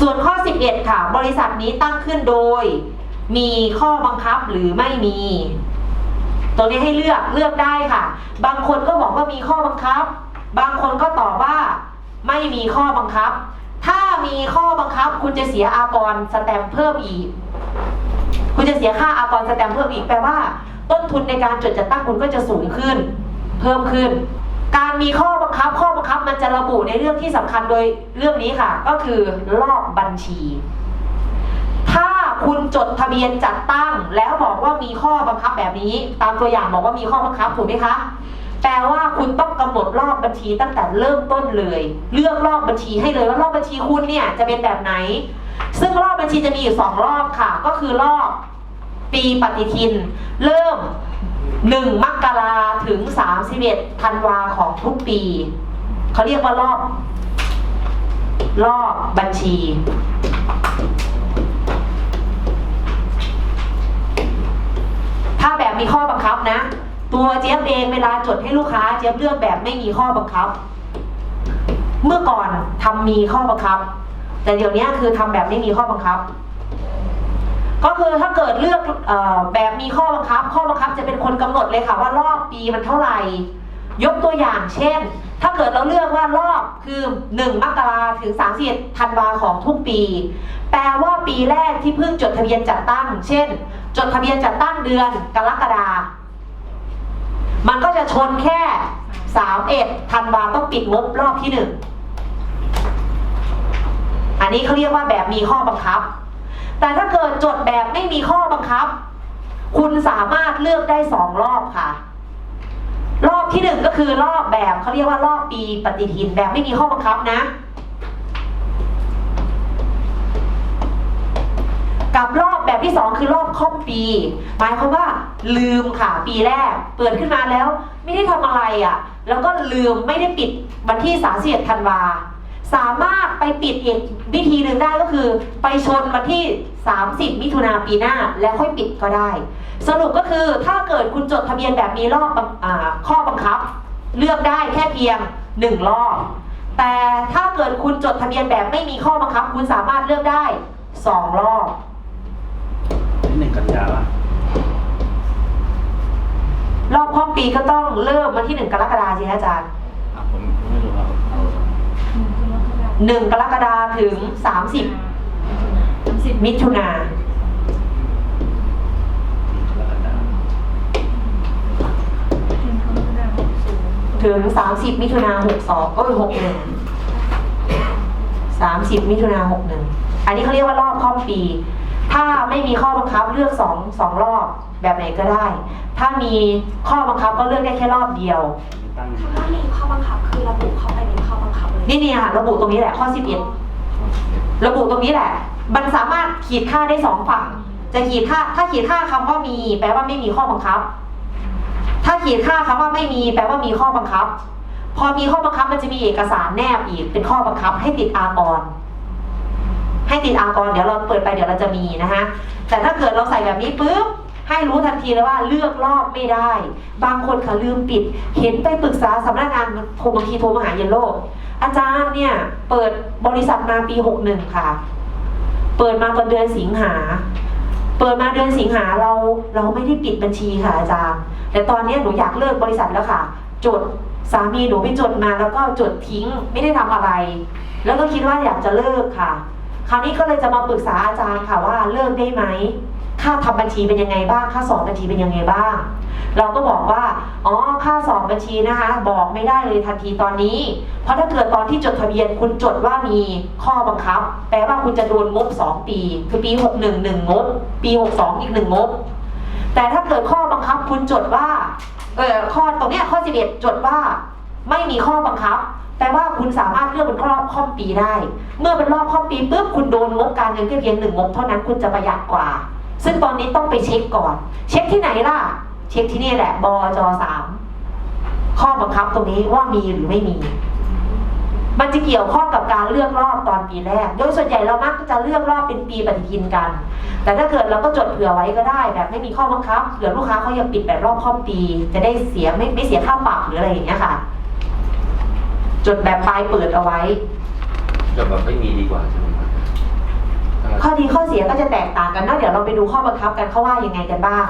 ส่วนข้อ 11 ค่ะ บริษัทนี้ตั้งขึ้นโดย มีข้อบังคับหรือไม่มี ตรงนี้ให้เลือกเลือกได้ค่ะ บางคนก็บอกว่ามีข้อบังคับ บางคนก็ตอบว่า ไม่มีข้อบังคับ ถ้ามีข้อบังคับ คุณจะเสียอากรสแตมป์เพิ่มอีก คุณจะเสียค่าอากรสแตมป์เพิ่มอีกแปลว่า ต้นทุนในการจดจัดตั้งคุณก็จะสูงขึ้น เพิ่มขึ้น การมีข้อบังคับข้อบังคับมันจะระบุในเรื่องที่สำคัญโดยเรื่องนี้ค่ะ ก็คือรอบบัญชี ถ้าคุณจดทะเบียนจัดตั้ง แล้วบอกว่ามีข้อบังคับแบบนี้ ตามตัวอย่างบอกว่ามีข้อบังคับถูกไหมคะแปลว่าคุณต้องกำหนดรอบบัญชีตั้งแต่เริ่มต้นเลย เลือกรอบบัญชีให้เลยว่ารอบบัญชีคุณเนี่ยจะเป็นแบบไหน ซึ่งรอบบัญชีจะมีอยู่สองรอบค่ะ ก็คือรอบปีปฏิทิน เริ่ม 1 มกราถึง 31 ธันวาของทุกปี เขาเรียกว่ารอบ รอบบัญชี ถ้าแบบมีข้อบังคับนะ ตัวเจี๊ยบเองเวลาจดให้ลูกค้าเจี๊ยบเลือกแบบไม่มีข้อบังคับ เมื่อก่อนทำมีข้อบังคับ แต่เดี๋ยวนี้คือทำแบบไม่มีข้อบังคับ ก็คือถ้าเกิดเลือกเออแบบมีข้อบังคับ ข้อบังคับจะเป็นคนกำหนดเลยค่ะว่ารอบปีมันเท่าไหร่ ยกตัวอย่างเช่น ถ้าเกิดเราเลือกว่ารอบคือ 1 มกราถึง31ธันวาของทุกปี แปลว่าปีแรกที่เพิ่งจดทะเบียนจัดตั้ง เช่น จดทะเบียนจัดตั้งเดือนกรกฎามันก็จะชนแค่31ธันวาต้องปิดงบรอบที่หนึ่งอันนี้เขาเรียกว่าแบบมีข้อบังคับ แต่ถ้าเกิดจดแบบไม่มีข้อบังคับ คุณสามารถเลือกได้สองรอบค่ะ รอบที่หนึ่งก็คือรอบแบบเขาเรียกว่ารอบปีปฏิทินแบบไม่มีข้อบังคับนะ กับรอบแบบที่สองคือรอบค่อมปีหมายความว่าลืมค่ะ ปีแรก เปิดขึ้นมาแล้ว ไม่ได้ทำอะไรอะ่ะ แล้วก็ลืมไม่ได้ปิดวันที่31ธันวา สามารถไปปิดอีกวิธีหนึ่งได้ก็คือ ไปชนวันที่ 30 มิถุนาปีหน้าแล้วค่อยปิดก็ได้ สรุปก็คือถ้าเกิดคุณจดทะเบียนแบบมีรอบบังอ่าข้อบังคับ เลือกได้แค่เพียงหนึ่งรอบ แต่ถ้าเกิดคุณจดทะเบียนแบบไม่มีข้อบังคับ คุณสามารถเลือกได้สองรอบนี่หนึ่งกันยาละรอบข้อมปีก็ต้องเริ่มวันที่หนึ่งกรกฎาคมสิคะอาจารย์ หนึ่งกรกฎาคมถึงสามสิบมิถุนาถึงสามสิบมิถุนาหกสองเอ้ยหกหนึ่งสามสิบมิถุนาหกหนึ่งอันนี้เขาเรียกว่ารอบครอบปี ถ้าไม่มีข้อบังคับเลือกสองสองรอบแบบไหนก็ได้ ถ้ามีข้อบังคับก็เลือกได้แค่รอบเดียวตั้งคำว่ามีข้อบังคับคือระบุเข้าไปในข้อบังคับเลยนี่เนี่ยค่ะระบุตรงนี้แหละข้อสิบเอ็ดระบุตรงนี้แหละ มันสามารถขีดค่าได้สองฝั่ง จะขีดค่าถ้าขีดค่าคำว่ามี แปลว่าไม่มีข้อบังคับ ถ้าขีดค่าคำว่าไม่มี แปลว่ามีข้อบังคับ พอมีข้อบังคับมันจะมีเอกสารแนบอีกเป็นข้อบังคับให้ติดอากร ให้ติดอากรเดี๋ยวเราเปิดไปเดี๋ยวเราจะมีนะคะแต่ถ้าเกิดเราใส่แบบนี้ปุ๊บให้รู้ทันทีเลยว่าเลือกรอบไม่ได้ บางคนค่ะลืมปิด เห็นไปปรึกษาสำนักงานโทรบางทีโทรมาหาเยนโลกอาจารย์เนี่ยเปิดบริษัทมาปีหกหนึ่งค่ะ เปิดมาตอนเดือนสิงหา เปิดมาเดือนสิงหาเราเราไม่ได้ปิดบัญชีค่ะอาจารย์ แต่ตอนนี้หนูอยากเลิกบริษัทแล้วค่ะ จดสามีหนูไปจดมาแล้วก็จดทิ้งไม่ได้ทำอะไร แล้วก็คิดว่าอยากจะเลิกค่ะ คราวนี้ก็เลยจะมาปรึกษาอาจารย์ค่ะว่าเลิกได้ไหมค่าทำบัญชีเป็นยังไงบ้าง ค่าสอบบัญชีเป็นยังไงบ้าง เราก็บอกว่า อ๋อ ค่าสอบบัญชีนะคะ บอกไม่ได้เลยทันทีตอนนี้ เพราะถ้าเกิดตอนที่จดทะเบียนคุณจดว่ามีข้อบังคับ แปลว่าคุณจะโดนงบ 2 ปี คือปี 61หนึ่งงบ ปี 62 อีกหนึ่งงบ แต่ถ้าเกิดข้อบังคับคุณจดว่า เออข้อตรงเนี้ยข้อ 11 จดว่า ไม่มีข้อบังคับ แปลว่าคุณสามารถเลือกเป็นรอบค่อมปีได้ เมื่อเป็นรอบค่อมปีปุ๊บคุณโดนงบการเงินแค่เพียงหนึ่งงบเท่านั้นคุณจะประหยัดกว่า ซึ่งตอนนี้ต้องไปเช็คก่อน เช็คที่ไหนล่ะ เช็คที่นี่แหละบจสามข้อบังคับตรงนี้ว่ามีหรือไม่มี มันจะเกี่ยวข้องกับการเลือกรอบตอนปีแรก โดยส่วนใหญ่เรามักจะเลือกรอบเป็นปีปฏิทินกัน แต่ถ้าเกิดเราก็จดเผื่อไว้ก็ได้ แบบไม่มีข้อบังคับเผื่อลูกค้าเขายังปิดแบบรอบข้อมปี จะได้เสียไม่ไม่เสียค่าปรับหรืออะไรอย่างเงี้ยค่ะ จดแบบปลายเปิดเอาไว้ จะแบบไม่มีดีกว่าใช่ไหมข้อดีข้อเสียก็จะแตกต่างกันนอะเดี๋ยวเราไปดูข้อบังคับกันเขาว่ายังไงกันบ้าง